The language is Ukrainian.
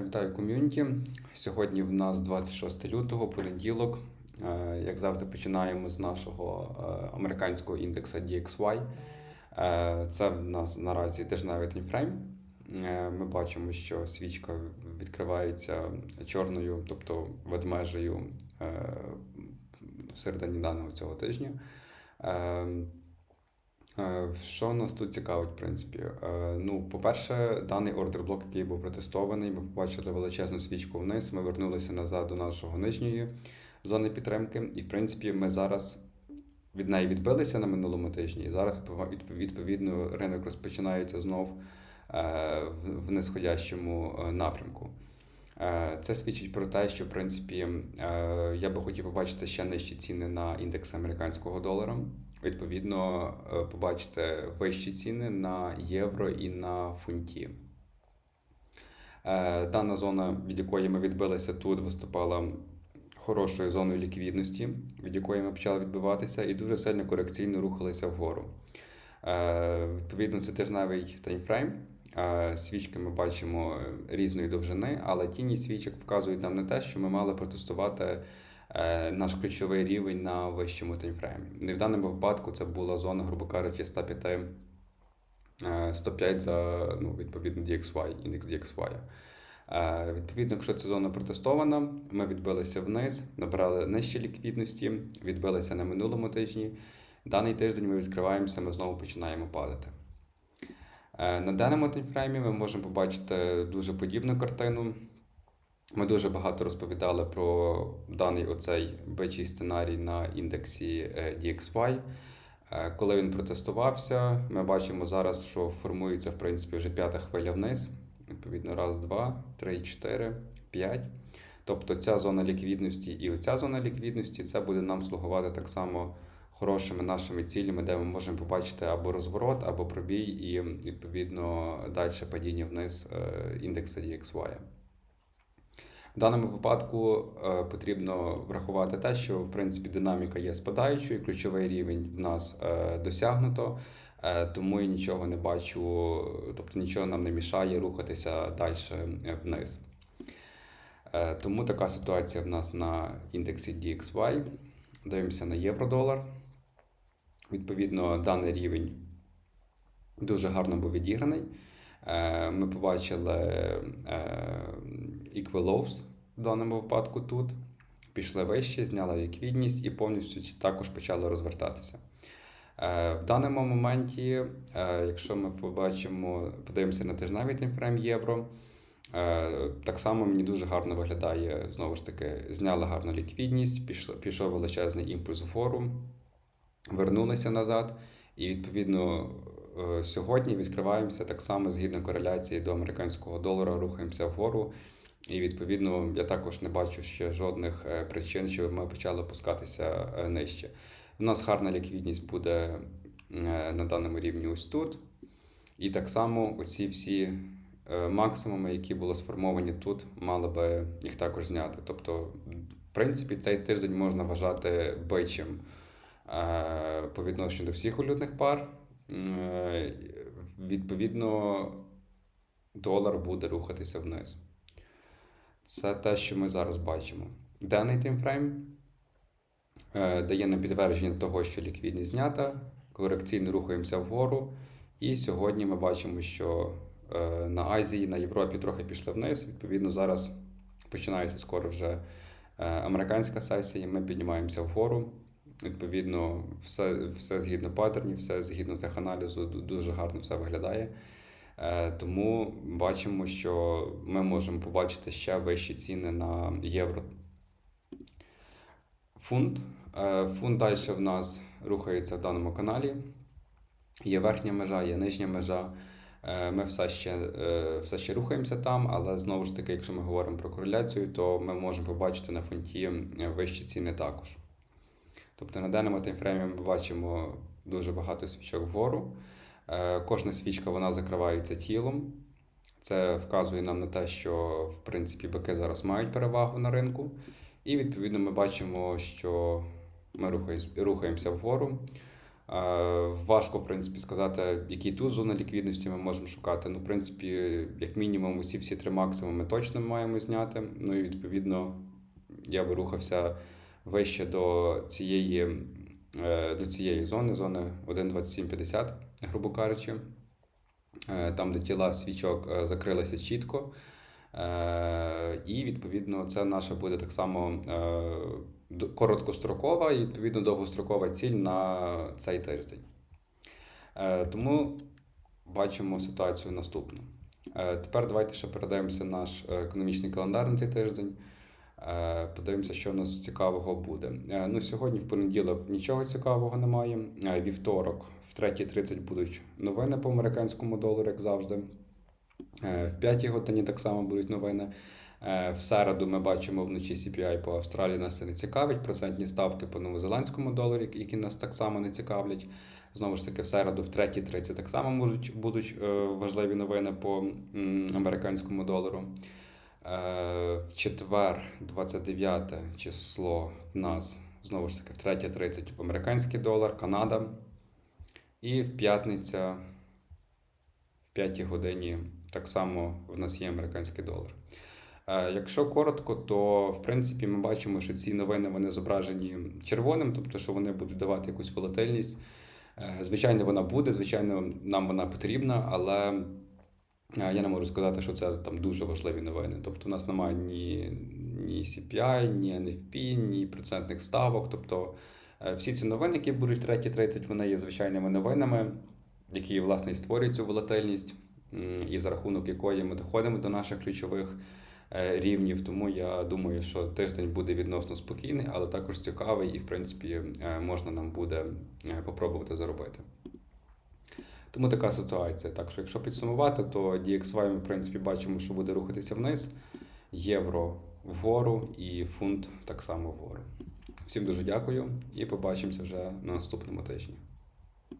Вітаю ком'юніті. Сьогодні в нас 26 лютого, понеділок. Е, Як завжди, починаємо з нашого е, американського індексу DXY. Е, Це в нас наразі тижневий таймфрейм. Ми бачимо, що свічка відкривається чорною, тобто ведмежею всередині даного цього тижня. Е, Що нас тут цікавить, в принципі? Е, Ну, по-перше, даний ордер-блок, який був протестований, ми побачили величезну свічку вниз, ми вернулися назад до нашого нижньої зони підтримки. І, в принципі, ми зараз від неї відбилися на минулому тижні, і зараз відповідно ринок розпочинається знов е, в нисходящому напрямку. Це свідчить про те, що в принципі я би хотів побачити ще нижчі ціни на індекс американського долара. Відповідно, е, побачити вищі ціни на євро і на фунті. Е, Дана зона, від якої ми відбилися тут, виступала хорошою зоною ліквідності, від якої ми почали відбиватися, і дуже сильно корекційно рухалися вгору. Е, Відповідно, це тижневий таймфрейм. Свічки ми бачимо різної довжини, але тіні свічок вказують нам на те, що ми мали протестувати наш ключовий рівень на вищому таймфреймі. І в даному випадку це була зона, грубо кажучи, 105, е, 105 за ну, відповідно DXY, індекс DXY. Е, Відповідно, якщо ця зона протестована, ми відбилися вниз, набрали нижче ліквідності, відбилися на минулому тижні. Даний тиждень ми відкриваємося, ми знову починаємо падати. Е, На даному таймфреймі ми можемо побачити дуже подібну картину. Ми дуже багато розповідали про даний оцей бичий сценарій на індексі е, DXY. Е, Коли він протестувався, ми бачимо зараз, що формується в принципі вже п'ята хвиля вниз. Відповідно, раз, два, три, чотири, п'ять. Тобто ця зона ліквідності і оця зона ліквідності це буде нам слугувати так само хорошими нашими цілями, де ми можемо побачити або розворот, або пробій, і відповідно далі падіння вниз е, індекса DXY. В даному випадку е, потрібно врахувати те, що в принципі динаміка є спадаючою, ключовий рівень в нас е, досягнуто, е, тому я нічого не бачу, тобто нічого нам не мішає рухатися далі вниз. Тому така ситуація в нас на індексі DXY. Дивимося на євро-долар. Відповідно, даний рівень дуже гарно був відіграний. Е, Ми побачили е, equal lows в даному випадку тут. Пішли вище, зняли ліквідність і повністю також почали розвертатися. Е, В даному моменті, якщо ми побачимо, подивимося на тижневий таймфрейм євро, так само мені дуже гарно виглядає, знову ж таки, зняли гарну ліквідність, пішов, величезний імпульс вгору, вернулися назад, і відповідно сьогодні відкриваємося так само згідно кореляції до американського долара, рухаємося вгору. І відповідно я також не бачу ще жодних е, причин, щоб ми почали опускатися е, нижче. У нас гарна ліквідність буде е, на даному рівні ось тут. І так само оці всі е, максимуми, які були сформовані тут, мали би їх також зняти. Тобто, в принципі, цей тиждень можна вважати бичим е, по відношенню до всіх валютних пар. Е, Відповідно, долар буде рухатися вниз. Це те, що ми зараз бачимо. Даний таймфрейм е, дає нам підтвердження того, що ліквідність знята, корекційно рухаємося вгору. І сьогодні ми бачимо, що е, на Азії, на Європі трохи пішли вниз. Відповідно, зараз починається скоро вже американська сесія, ми піднімаємося вгору. Відповідно, все, все згідно паттернів, все згідно теханалізу, дуже гарно все виглядає. Е, Тому бачимо, що ми можемо побачити ще вищі ціни на євро. Фунт. Е, Фунт далі в нас рухається в даному каналі. Є верхня межа, є нижня межа. Е, Ми все ще, все ще рухаємося там, але знову ж таки, якщо ми говоримо про кореляцію, то ми можемо побачити на фунті вищі ціни також. Тобто на даному таймфреймі ми бачимо дуже багато свічок вгору. Е, Кожна свічка вона закривається тілом. Це вказує нам на те, що в принципі бики зараз мають перевагу на ринку. І відповідно ми бачимо, що ми рухаємося вгору. Е, Важко, в принципі, сказати, які тут зони ліквідності ми можемо шукати. Ну, в принципі, як мінімум, усі всі три максимуми точно маємо зняти. Ну і відповідно я би рухався вище до цієї, е, до цієї зони, зони 1.2750, грубо кажучи, Е, там, де тіла свічок е, закрилися чітко. І відповідно це наша буде так само короткострокова і відповідно довгострокова ціль на цей тиждень. Тому бачимо ситуацію наступну. Тепер давайте ще передаємося наш економічний календар на цей тиждень. Е, Подивимося, що в нас цікавого буде. Е, Ну, сьогодні, в понеділок, нічого цікавого немає. Е, Вівторок, в 3.30 будуть новини по американському долару, як завжди. В 5 годині так само будуть новини. В середу ми бачимо вночі CPI по Австралії нас це не цікавить. Процентні ставки по новозеландському доларі, які нас так само не цікавлять. Знову ж таки, в середу, в 3.30 так само будуть, будуть важливі новини по американському долару. Е, В четвер, 29 число, в нас знову ж таки в 3.30 американський долар, Канада. І в п'ятниця в 5 годині так само в нас є американський долар. Е, Якщо коротко, то в принципі ми бачимо, що ці новини вони зображені червоним, тобто що вони будуть давати якусь волатильність. Е, Звичайно, вона буде, звичайно, нам вона потрібна, але я не можу сказати, що це там дуже важливі новини. Тобто, у нас немає ні, ні CPI, ні NFP, ні процентних ставок. Тобто е, всі ці новини, які будуть в 3.30, вони є звичайними новинами, які власне і створюють цю волатильність, і за рахунок якої ми доходимо до наших ключових е, рівнів. Тому я думаю, що тиждень буде відносно спокійний, але також цікавий, і в принципі е, можна нам буде попробувати заробити. Тому така ситуація. Так що, якщо підсумувати, то DXY ми в принципі бачимо, що буде рухатися вниз, євро вгору і фунт так само вгору. Всім дуже дякую і побачимося вже на наступному тижні.